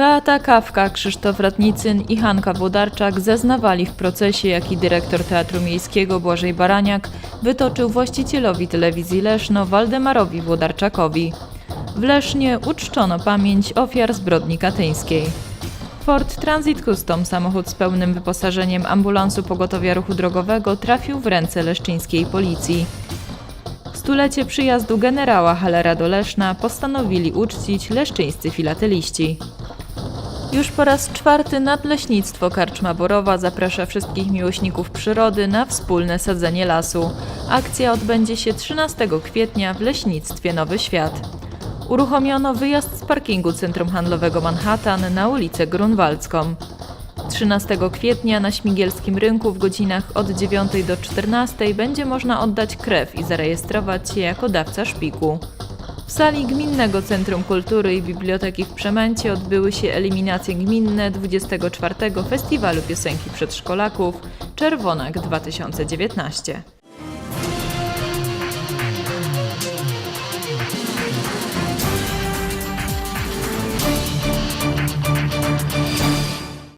Beata Kawka, Krzysztof Ratnicyn i Hanka Włodarczak zeznawali w procesie, jaki dyrektor Teatru Miejskiego Błażej Baraniak wytoczył właścicielowi telewizji Leszno Waldemarowi Włodarczakowi. W Lesznie uczczono pamięć ofiar zbrodni katyńskiej. Ford Transit Custom, samochód z pełnym wyposażeniem ambulansu pogotowia ruchu drogowego, trafił w ręce leszczyńskiej policji. Stulecie przyjazdu generała Halera do Leszna postanowili uczcić leszczyńscy filateliści. Już po raz czwarty Nadleśnictwo Karczma Borowa zaprasza wszystkich miłośników przyrody na wspólne sadzenie lasu. Akcja odbędzie się 13 kwietnia w Leśnictwie Nowy Świat. Uruchomiono wyjazd z parkingu Centrum Handlowego Manhattan na ulicę Grunwaldzką. 13 kwietnia na Śmigielskim Rynku w godzinach od 9 do 14 będzie można oddać krew i zarejestrować się jako dawca szpiku. W sali Gminnego Centrum Kultury i Biblioteki w Przemęcie odbyły się eliminacje gminne 24 Festiwalu Piosenki Przedszkolaków Czerwonak 2019.